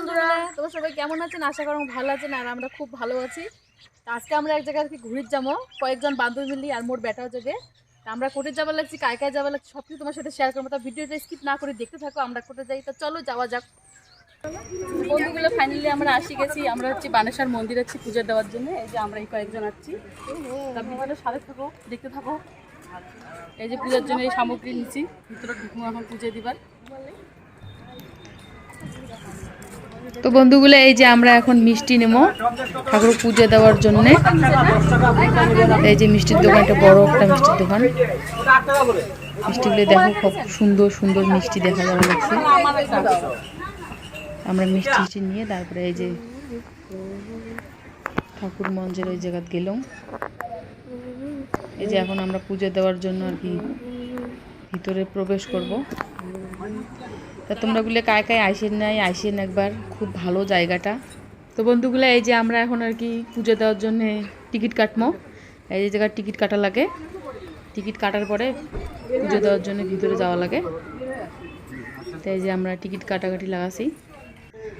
বন্ধুরা, তোমরা সবাই কেমন আছেন? আশা করো ভালো আছেন আর আমরা খুব ভালো আছি। আজকে আমরা এক জায়গা থেকে ঘুরে যাব, কয়েকজন বান্ধবী মিলি আর মোর বেটাও যাবে। আমরা কোর্টে যাবার লাগছি, কায় কায় যাবার লাগছে সব কিছু তোমার সাথে শেয়ার করব। তা ভিডিওটা স্কিপ না করে দেখতে থাকো, আমরা কোর্টে যাই। তো চলো, যাওয়া যাক। বন্ধুগুলো ফাইনালি আমরা আসি গেছি। আমরা হচ্ছে বানেশ্বর মন্দির আছি পুজো দেওয়ার জন্য। এই যে আমরা এই কয়েকজন আছি। তা সাথে থাকো, দেখতে থাকো। এই যে পূজার জন্য এই সামগ্রী নিচ্ছি। ভিতরে ঢুকুম এখন পুজো দিবার। তো বন্ধুগুলো এই যে আমরা এখন মিষ্টি নেব ঠাকুর পুজো দেওয়ার জন্য। এই যে মিষ্টির দোকানটা বড় একটা মিষ্টির দোকান। মিষ্টিগুলো দেখো খুব সুন্দর সুন্দর মিষ্টি দেখা যাওয়া লাগছে আমরা মিষ্টি মিষ্টি নিয়ে তারপরে এই যে ঠাকুর মঞ্চের ওই জায়গাত গেলাম। এই যে এখন আমরা পুজো দেওয়ার জন্য আর কি ভিতরে প্রবেশ করব। তা তোমরা গুলো কায় কায় আইসেন নাই আইসেন একবার, খুব ভালো জায়গাটা। তো বন্ধুগুলো, এই যে আমরা এখন আর কি পুজো দেওয়ার জন্য টিকিট কাটবো এই যে জায়গায় টিকিট কাটা লাগে। টিকিট কাটার পরে পুজো দেওয়ার জন্য ভিতরে যাওয়া লাগে। তাই যে আমরা টিকিট কাটাকাটি লাগাছি।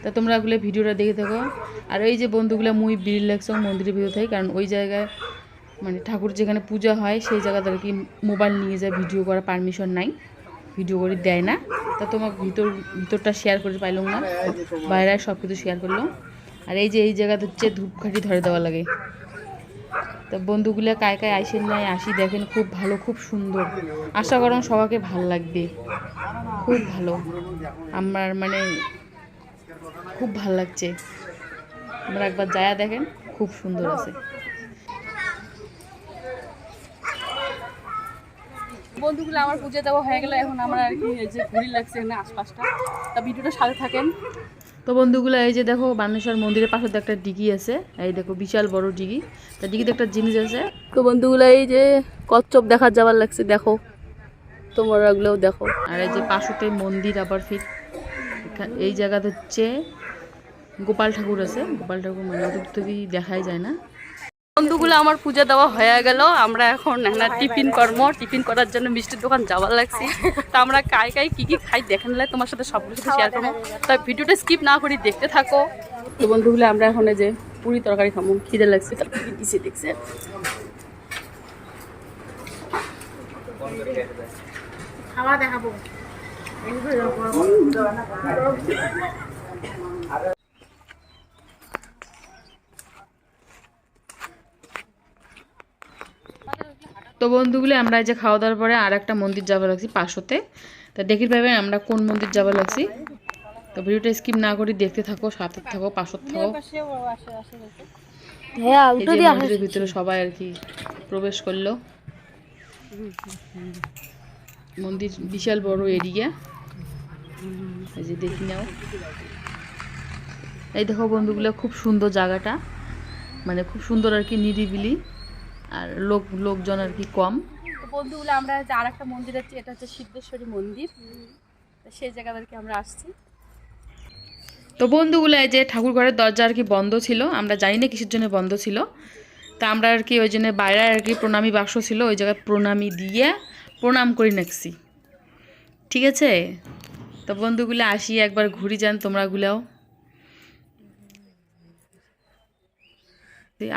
তা তোমরা ওগুলো ভিডিওটা দেখে থাকো। আর এই যে বন্ধুগুলো, মুই বিড়িল লাগছে মন্দিরের ভিতরে থাকি, কারণ ওই জায়গায় মানে ঠাকুর যেখানে পূজা হয়, সেই জায়গাতে আর কি মোবাইল নিয়ে যায়, ভিডিও করার পারমিশন নাই। ভিডিও করে দেয় না। তা তোমাকে ভিতর, ভিতরটা শেয়ার করে পাইলাম না। বাইরে সব কিছু শেয়ার করলাম। আর এই যে, এই জায়গাতে হচ্ছে ধূপকাঠি ধরে দেওয়া লাগে। তা বন্ধুগুলো কায় কায় আইসেন নাই, আসি দেখেন খুব ভালো, খুব সুন্দর। আশা করুন সবাইকে ভালো লাগবে। খুব ভালো। আমার মানে খুব ভালো লাগছে। তোমরা একবার যায়া দেখেন, খুব সুন্দর আছে। বন্ধুগুলো আমার পুজো দেওয়া হয়ে গেল এখন আমরা আর কি এই যে ঘুরি লাগছে এখানে আশপাশটা। তা ভিডিওটা সাথে থাকেন। তো বন্ধুগুলো এই যে দেখো বানেশ্বর মন্দিরের পাশে একটা ডিগি আছে এই দেখো বিশাল বড় ডিগি। তা ডিগিতে একটা জিনিস আছে। তো বন্ধুগুলো এই যে কচ্ছপ দেখার যাবার লাগছে দেখো। তোমরা ওগুলোও দেখো। আর এই যে পাশুতে মন্দির আবার ফির। এই জায়গাতে হচ্ছে গোপাল ঠাকুর আছে। গোপাল ঠাকুর মানে অত দেখাই যায় না। বন্ধুগুলো আমার পূজা দেওয়া হয়ে গেল আমরা এখন না টিফিন কর্ম টিফিন করার জন্য মিষ্টির দোকান যাওয়ার লাগছে তা আমরা কাই কাই কী কী খাই দেখে নিলে তোমার সাথে সব কিছু শেয়ার করব তা ভিডিওটা স্কিপ না করি দেখতে থাকো তো বন্ধুগুলো আমরা এখন যে পুরি তরকারি খাব খিদে লাগছে তার কি দিছে দেখছে খাওয়া দেখাবো তো বন্ধুগুলো আমরা এই যে খাওয়া দাওয়ার পরে আর একটা মন্দির যাবার লাগছি পাশোতে তা দেখি পাবেন আমরা কোন মন্দির যাবার লাগছি? তো ভিডিওটা স্কিপ না করি দেখতে থাকো সাথে থাকো পাশত থাকো। এই যে মন্দিরের ভিতরে সবাই আর কি প্রবেশ করল। মন্দির বিশাল বড় এরিয়া। এই যে দেখি নাও। এই দেখো বন্ধুগুলো খুব সুন্দর জায়গাটা। মানে খুব সুন্দর আর কি নিরিবিলি। আর লোক লোকজন আর কি কম। তো বন্ধুগুলো আমরা যে আর একটা মন্দির আছে এটা হচ্ছে সিদ্ধেশ্বরী মন্দির। সেই জায়গা থেকে আমরা আসছি। তো বন্ধুগুলো এই যে ঠাকুর ঘরের দরজা আর কি বন্ধ ছিল আমরা জানি না কিসের জন্য বন্ধ ছিল? তা আমরা আর কি ওই জন্য বাইরে আর কি প্রণামী বাক্স ছিল ওই জায়গায় প্রণামী দিয়ে প্রণাম করি নাকছি ঠিক আছে? তো বন্ধুগুলো আসি একবার ঘুরি যান তোমরাগুলাও।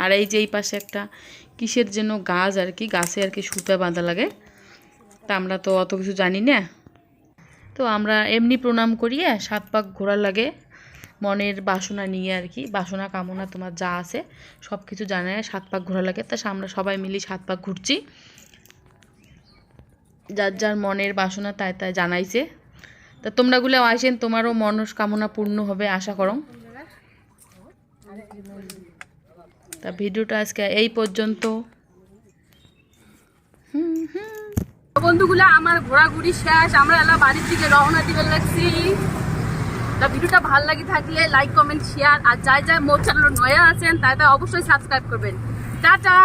আর এই যে এই পাশে একটা কিসের যেন গাছ আর কি, গাছে আর কি সুতা বাঁধা লাগে। তা আমরা তো অত কিছু জানি না। তো আমরা এমনি প্রণাম করিয়ে সাত পাক ঘোরার লাগে, মনের বাসনা নিয়ে আর কি, বাসনা কামনা তোমার যা আছে সব কিছু জানায় সাত পাক ঘোরা লাগে। তা আমরা সবাই মিলে সাত পাক ঘুরছি। যার যার মনের বাসনা তাই তাই জানাইছে। তা তোমরাগুলো আসেন তোমারও মনস্কামনা পূর্ণ হবে, আশা করো। তা ভিডিওটা আজকে এই পর্যন্ত। বন্ধুগুলো, আমার ঘোরাঘুরি শেষ। আমরা এলা বাড়ির দিকে রওনা দিবে লাগছি তা ভিডিওটা ভালো লাগে থাকলে লাইক কমেন্ট শেয়ার আর যাই যাই মোট চ্যানেল নয়া আছেন, তাই তাই অবশ্যই সাবস্ক্রাইব করবেন। টাটা!